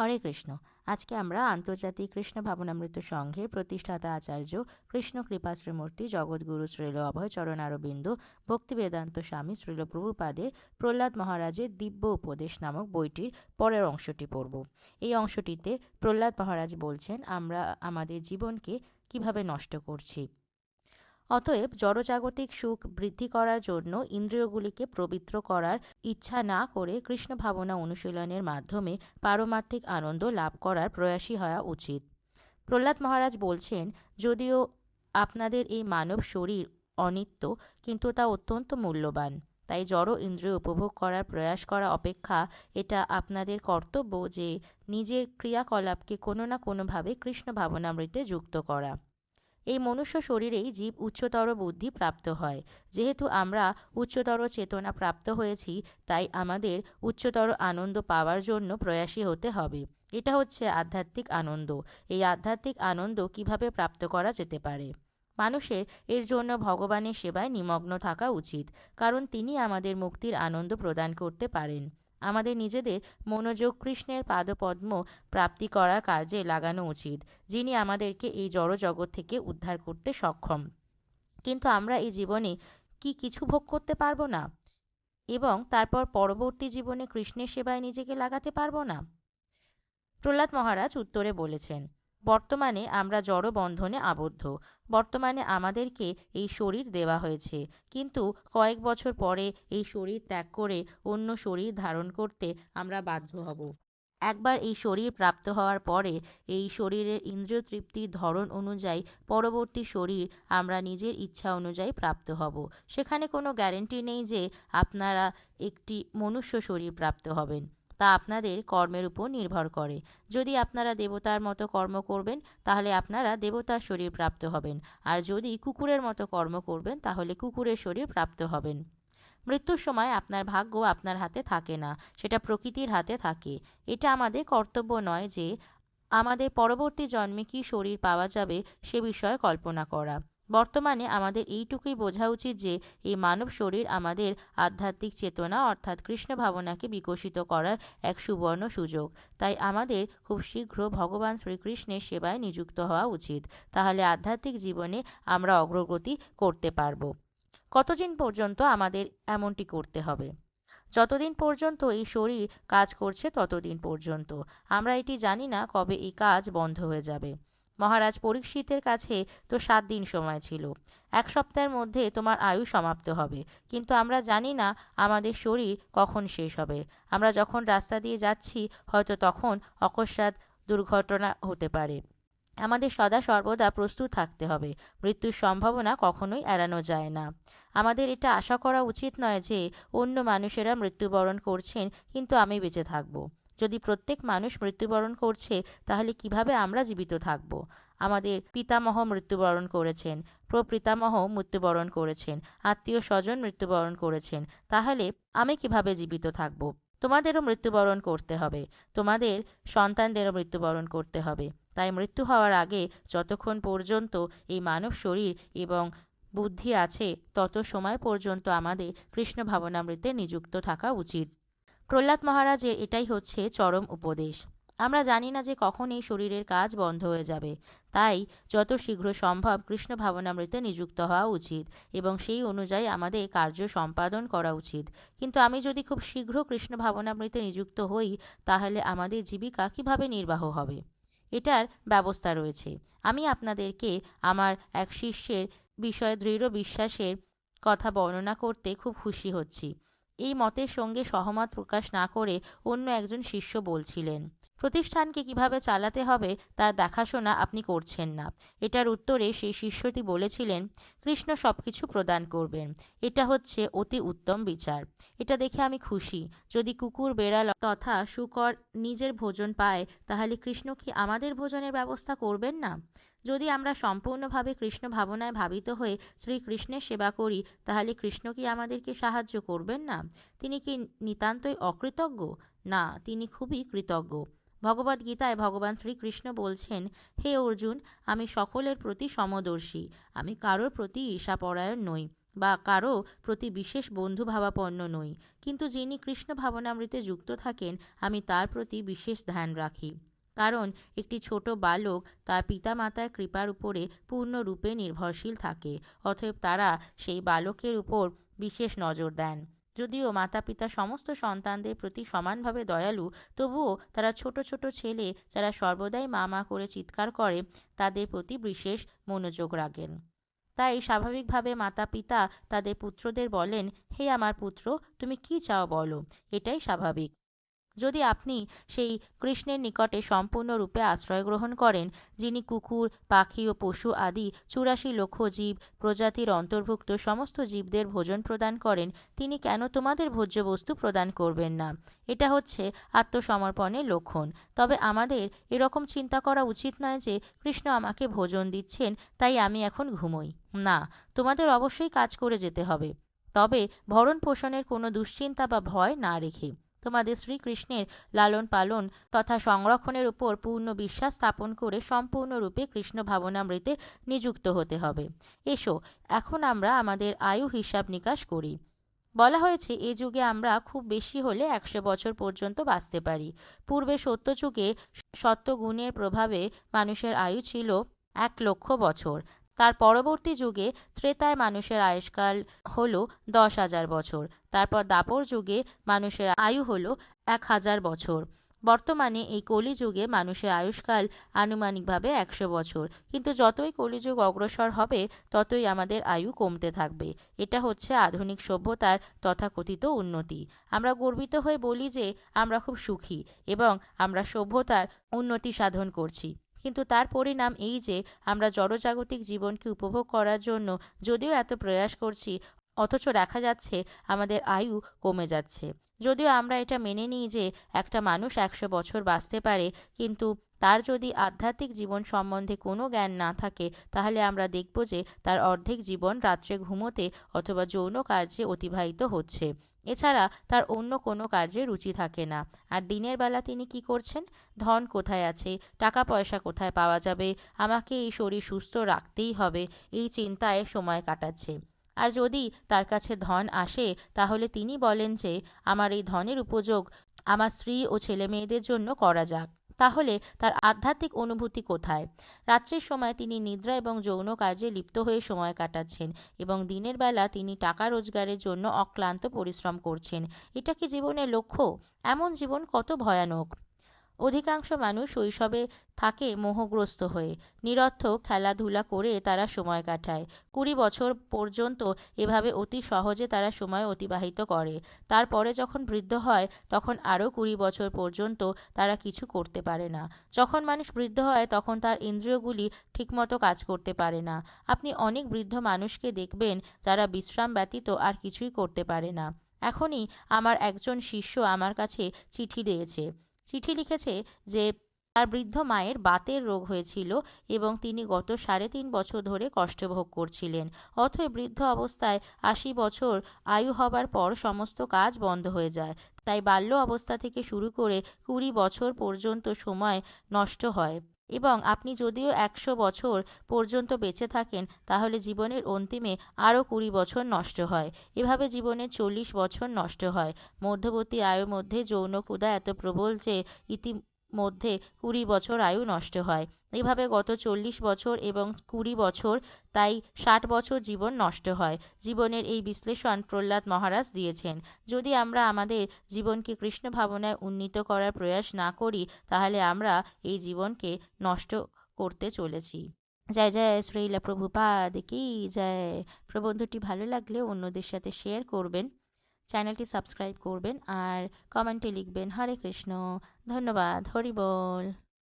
হরে কৃষ্ণ। আজকে আমরা আন্তর্জাতিক কৃষ্ণ ভাবনামৃত সংঘের প্রতিষ্ঠাতা আচার্য কৃষ্ণ কৃপাশ্রীমূর্তি জগৎগুরু শ্রীল অভয়চরণ আরবিন্দ ভক্তি বেদান্ত স্বামী শ্রীল প্রভুপাদের প্রহ্লাদ মহারাজের দিব্য উপদেশ নামক বইটির পরের অংশটি পড়ব। এই অংশটিতে প্রহ্লাদ মহারাজ বলছেন, আমরা আমাদের জীবনকে কীভাবে নষ্ট করছি? অতএব জড়জাগতিক সুখ বৃদ্ধি করার জন্য ইন্দ্রিয়গুলিকে পবিত্র করার ইচ্ছা না করে কৃষ্ণ ভাবনা অনুশীলনের মাধ্যমে পারমার্থিক আনন্দ লাভ করার প্রয়াসী হওয়া উচিত। প্রহ্লাদ মহারাজ বলছেন, যদিও আপনাদের এই মানব শরীর অনিত্য, কিন্তু তা অত্যন্ত মূল্যবান। তাই জড় ইন্দ্রিয় উপভোগ করার প্রয়াস করা অপেক্ষা এটা আপনাদের কর্তব্য যে নিজের ক্রিয়াকলাপকে কোনো না কোনোভাবে কৃষ্ণ ভাবনামৃতে যুক্ত করা। এই মনুষ্য শরীরেই জীব উচ্চতর বুদ্ধি প্রাপ্ত হয়। যেহেতু আমরা উচ্চতর চেতনা প্রাপ্ত হয়েছি, তাই আমাদের উচ্চতর আনন্দ পাওয়ার জন্য প্রয়াসী হতে হবে। এটা হচ্ছে আধ্যাত্মিক আনন্দ। এই আধ্যাত্মিক আনন্দ কীভাবে প্রাপ্ত করা যেতে পারে? মানুষের, এর জন্য ভগবানের সেবায় নিমগ্ন থাকা উচিত, কারণ তিনি আমাদের মুক্তির আনন্দ প্রদান করতে পারেন। আমাদের নিজেদের মনোযোগ কৃষ্ণের পাদপদ্ম প্রাপ্তি করার কাজে লাগানো উচিত, যিনি আমাদেরকে এই জড় জগৎ থেকে উদ্ধার করতে সক্ষম। কিন্তু আমরা এই জীবনে কি কিছু ভোগ করতে পারব না? এবং তারপর পরবর্তী জীবনে কৃষ্ণের সেবায় নিজেকে লাগাতে পারব না? প্রহ্লাদ মহারাজ উত্তরে বলেছেন বর্তমানে আমরা জড় বন্ধনে আবদ্ধ। বর্তমানে আমাদেরকে এই শরীর দেওয়া হয়েছে। কিন্তু কয়েক বছর পরে এই শরীর ত্যাগ করে অন্য শরীর ধারণ করতে আমরা বাধ্য হব। একবার এই শরীর প্রাপ্ত হওয়ার পরে এই শরীরের ইন্দ্রিয় তৃপ্তির ধরন অনুযায়ী পরবর্তী শরীর আমরা নিজের ইচ্ছা অনুযায়ী প্রাপ্ত হব। সেখানে কোনো গ্যারেন্টি নেই যে আপনারা একটি মনুষ্য শরীর প্রাপ্ত হবেন। তা আপনাদের কর্মের উপর নির্ভর করে। যদি আপনারা দেবতার মতো কর্ম করবেন, তাহলে আপনারা দেবতার শরীর প্রাপ্ত হবেন। আর যদি কুকুরের মতো কর্ম করবেন, তাহলে কুকুরের শরীর প্রাপ্ত হবেন। মৃত্যুর সময় আপনার ভাগ্য আপনার হাতে থাকে না, সেটা প্রকৃতির হাতে থাকে। এটা আমাদের কর্তব্য নয় যে আমাদের পরবর্তী জন্মে কী শরীর পাওয়া যাবে, সে বিষয়ে কল্পনা করা। বর্তমানে আমাদের এইটুকুই বোঝা উচিত যে এই মানব শরীর আমাদের আধ্যাত্মিক চেতনা অর্থাৎ কৃষ্ণ ভাবনাকে বিকশিত করার এক সুবর্ণ সুযোগ। তাই আমাদের খুব শীঘ্র ভগবান শ্রীকৃষ্ণের সেবায় নিযুক্ত হওয়া উচিত। তাহলে আধ্যাত্মিক জীবনে আমরা অগ্রগতি করতে পারব। কতদিন পর্যন্ত আমাদের এমনটি করতে হবে? যতদিন পর্যন্ত এই শরীর কাজ করছে ততদিন পর্যন্ত। আমরা এটি জানি না কবে এই কাজ বন্ধ হয়ে যাবে। মহারাজ পরীক্ষিতের কাছে তো সাত দিন সময় ছিল। এক সপ্তাহের মধ্যে তোমার আয়ু সমাপ্ত হবে। কিন্তু আমরা জানি না আমাদের শরীর কখন শেষ হবে। আমরা যখন রাস্তা দিয়ে যাচ্ছি, হয়তো তখন অকস্মাৎ দুর্ঘটনা হতে পারে। আমাদের সদা সর্বদা প্রস্তুত থাকতে হবে। মৃত্যুর সম্ভাবনা কখনোই এড়ানো যায় না। আমাদের এটা আশা করা উচিত নয় যে অন্য মানুষেরা মৃত্যুবরণ করছেন, কিন্তু আমি বেঁচে থাকব। যদি প্রত্যেক মানুষ মৃত্যুবরণ করছে, তাহলে কীভাবে আমরা জীবিত থাকব? আমাদের পিতামহ মৃত্যুবরণ করেছেন, প্রপিতামহ মৃত্যুবরণ করেছেন আত্মীয় স্বজন মৃত্যুবরণ করেছেন, তাহলে আমি কীভাবে জীবিত থাকব? তোমাদেরও মৃত্যুবরণ করতে হবে, তোমাদের সন্তানদেরও মৃত্যুবরণ করতে হবে। তাই মৃত্যু হওয়ার আগে যতক্ষণ পর্যন্ত এই মানব শরীর এবং বুদ্ধি আছে, তত সময় পর্যন্ত আমাদের কৃষ্ণ ভাবনামৃতে নিযুক্ত থাকা উচিত। প্রহ্লাদ মহারাজের এটাই হচ্ছে চরম উপদেশ। আমরা জানি না যে কখন এই শরীরের কাজ বন্ধ হয়ে যাবে। তাই যত শীঘ্র সম্ভব কৃষ্ণ ভাবনামৃতে নিযুক্ত হওয়া উচিত এবং সেই অনুযায়ী আমাদের কার্য সম্পাদন করা উচিত। কিন্তু আমি যদি খুব শীঘ্র কৃষ্ণ ভাবনামৃতে নিযুক্ত হই, তাহলে আমাদের জীবিকা কীভাবে নির্বাহ হবে? এটার ব্যবস্থা রয়েছে। আমি আপনাদেরকে আমার এক শিষ্যের বিষয়ে দৃঢ় বিশ্বাসের কথা বর্ণনা করতে খুব খুশি হচ্ছি। এই মতের সঙ্গে সহমত প্রকাশ না করে অন্য একজন শিষ্য বলছিলেন, প্রতিষ্ঠানকে কীভাবে চালাতে হবে তার দেখাশোনা আপনি করছেন না। এটার উত্তরে সেই শিষ্যটি বলেছিলেন, কৃষ্ণ সব কিছু প্রদান করবেন। এটা হচ্ছে অতি উত্তম বিচার। এটা দেখে আমি খুশি। যদি কুকুর, বেড়াল তথা শুকর নিজের ভোজন পায়, তাহলে কৃষ্ণ কি আমাদের ভোজনের ব্যবস্থা করবেন না? যদি আমরা সম্পূর্ণভাবে কৃষ্ণ ভাবনায় ভাবিত হয়ে শ্রীকৃষ্ণের সেবা করি, তাহলে কৃষ্ণ কি আমাদেরকে সাহায্য করবেন না? তিনি কি নিতান্তই অকৃতজ্ঞ? না, তিনি খুবই কৃতজ্ঞ। ভগবদ্গীতায় ভগবান শ্রীকৃষ্ণ বলছেন, হে অর্জুন, আমি সকলের প্রতি সমদর্শী, আমি কারোর প্রতি ঈর্ষাপরায়ণ নই বা কারও প্রতি বিশেষ বন্ধু ভাবাপন্ন নই। কিন্তু যিনি কৃষ্ণ ভাবনামৃতে যুক্ত থাকেন, আমি তার প্রতি বিশেষ ধ্যান রাখি। কারণ একটি ছোট বালক তার পিতামাতার কৃপার উপরে পূর্ণরূপে নির্ভরশীল থাকে, অতএব তারা সেই বালকের উপর বিশেষ নজর দেন। যদিও মাতা পিতা সমস্ত সন্তানদের প্রতি সমানভাবে দয়ালু, তবুও তারা ছোট ছোট ছেলে যারা সর্বদাই মা মা করে চিৎকার করে, তাদের প্রতি বিশেষ মনোযোগ রাখেন। তাই স্বাভাবিকভাবে মাতা পিতা তাদের পুত্রদের বলেন, হে আমার পুত্র, তুমি কি চাও বলো? এটাই স্বাভাবিক। যদি আপনি সেই কৃষ্ণের নিকটে সম্পূর্ণরূপে আশ্রয় গ্রহণ করেন, যিনি কুকুর, পাখি ও পশু আদি চুরাশি লক্ষ জীব প্রজাতির অন্তর্ভুক্ত সমস্ত জীবদের ভোজন প্রদান করেন, তিনি কেন তোমাদের ভোজ্য বস্তু প্রদান করবেন না? এটা হচ্ছে আত্মসমর্পণের লক্ষণ। তবে আমাদের এরকম চিন্তা করা উচিত নয় যে কৃষ্ণ আমাকে ভোজন দিচ্ছেন, তাই আমি এখন ঘুমোই। না, তোমাদের অবশ্যই কাজ করে যেতে হবে। তবে ভরণ পোষণের কোনো দুশ্চিন্তা বা ভয় না রেখে। তোমাদের শ্রীকৃষ্ণের লালন পালন তথা সংরক্ষণের উপর পূর্ণ বিশ্বাস স্থাপন করে সম্পূর্ণরূপে কৃষ্ণ ভাবনামৃতে নিযুক্ত হতে হবে। এসো, এখন আমরা আমাদের আয়ু হিসাব নিকাশ করি। বলা হয়েছে, এ যুগে আমরা খুব বেশি হলে একশো বছর পর্যন্ত বাঁচতে পারি। পূর্বে সত্যযুগে সত্যগুণের প্রভাবে মানুষের আয়ু ছিল এক লক্ষ বছর। তার পরবর্তী যুগে ত্রেতায় মানুষের আয়ুষ্কাল হল দশ হাজার বছর, তারপর দাপর যুগে মানুষের আয়ু হল এক হাজার বছর। বর্তমানে এই কলিযুগে মানুষের আয়ুষ্কাল আনুমানিকভাবে একশো বছর, কিন্তু যতই কলিযুগ অগ্রসর হবে, ততই আমাদের আয়ু কমতে থাকবে। এটা হচ্ছে আধুনিক সভ্যতার তথাকথিত উন্নতি। আমরা গর্বিত হয়ে বলি যে আমরা খুব সুখী এবং আমরা সভ্যতার উন্নতি সাধন করছি। কিন্তু তার পরিণাম এই যে, আমরা জড়জাগতিক জীবনকে উপভোগ করার জন্য যদিও এত প্রয়াস করছি, অথচ দেখা যাচ্ছে আমাদের আয়ু কমে যাচ্ছে। যদিও আমরা এটা মেনে নিই যে একটা মানুষ একশো বছর বাঁচতে পারে, কিন্তু তার যদি আধ্যাত্মিক জীবন সম্বন্ধে কোনো জ্ঞান না থাকে, তাহলে আমরা দেখব যে তার অর্ধেক জীবন রাত্রে ঘুমোতে অথবা যৌন কার্যে অতিবাহিত হচ্ছে। এছাড়া তার অন্য কোনো কার্যে রুচি থাকে না। আর দিনের বেলা তিনি কি করছেন? ধন কোথায় আছে? টাকা পয়সা কোথায় পাওয়া যাবে? আমাকে এই শরীর সুস্থ রাখতেই হবে, এই চিন্তায় সময় কাটাচ্ছে। আর যদি তার কাছে ধন আসে, তাহলে তিনি বলেন যে, আমার এই ধনের উপযোগ আমার স্ত্রী ও ছেলে মেয়েদের জন্য করা যাক। তাহলে তার আধ্যাত্মিক অনুভূতি কোথায়? রাত্রির সময় তিনি নিদ্রা এবং যৌন কাজে লিপ্ত হয়ে সময় কাটাচ্ছেন এবং দিনের বেলা তিনি টাকা রোজগারের জন্য অক্লান্ত পরিশ্রম করছেন। এটা কি জীবনের লক্ষ্য? এমন জীবন কত ভয়ানক। অধিকাংশ মানুষ শৈশবে থাকে মোহগ্রস্ত হয়ে। নিরর্থক খেলাধুলা করে তারা সময় কাটায়। কুড়ি বছর পর্যন্ত এভাবে অতি সহজে তারা সময় অতিবাহিত করে। তারপরে যখন বৃদ্ধ হয়, তখন আরও কুড়ি বছর পর্যন্ত তারা কিছু করতে পারে না। যখন মানুষ বৃদ্ধ হয়, তখন তার ইন্দ্রিয়গুলি ঠিকমতো কাজ করতে পারে না। আপনি অনেক বৃদ্ধ মানুষকে দেখবেন, যারা বিশ্রাম ব্যতীত আর কিছুই করতে পারে না। এখনই আমার একজন শিষ্য আমার কাছে চিঠি দিয়েছে। চিঠি লিখেছে যে তার বৃদ্ধ মায়ের বাতের রোগ হয়েছিল এবং তিনি গত সাড়ে তিন বছর ধরে কষ্ট ভোগ করছিলেন। অথয় বৃদ্ধ অবস্থায় আশি বছর আয়ু হবার পর সমস্ত কাজ বন্ধ হয়ে যায়। তাই বাল্য অবস্থা থেকে শুরু করে কুড়ি বছর পর্যন্ত সময় নষ্ট হয়। এবং আপনি যদিও একশো বছর পর্যন্ত বেঁচে থাকেন, তাহলে জীবনের অন্তিমে আরও কুড়ি বছর নষ্ট হয়। এভাবে জীবনের চল্লিশ বছর নষ্ট হয়। মধ্যবর্তী আয়ের মধ্যে যৌন ক্ষুধা এত প্রবল যে ইতি মধ্যে কুড়ি বছর আয়ু নষ্ট হয়। এভাবে গত চল্লিশ বছর এবং কুড়ি বছর তাই ষাট বছর জীবন নষ্ট হয়। জীবনের এই বিশ্লেষণ প্রহ্লাদ মহারাজ দিয়েছেন। যদি আমরা আমাদের জীবনকে কৃষ্ণ ভাবনায় উন্নীত করার প্রয়াস না করি, তাহলে আমরা এই জীবনকে নষ্ট করতে চলেছি। জয় জয় শ্রীলা প্রভুপাদ কি জয়। প্রবন্ধটি ভালো লাগলে অন্যদের সাথে শেয়ার করবেন। চ্যানেলটি সাবস্ক্রাইব করবেন আর কমেন্টে লিখবেন হরে কৃষ্ণ। ধন্যবাদ হরি বল।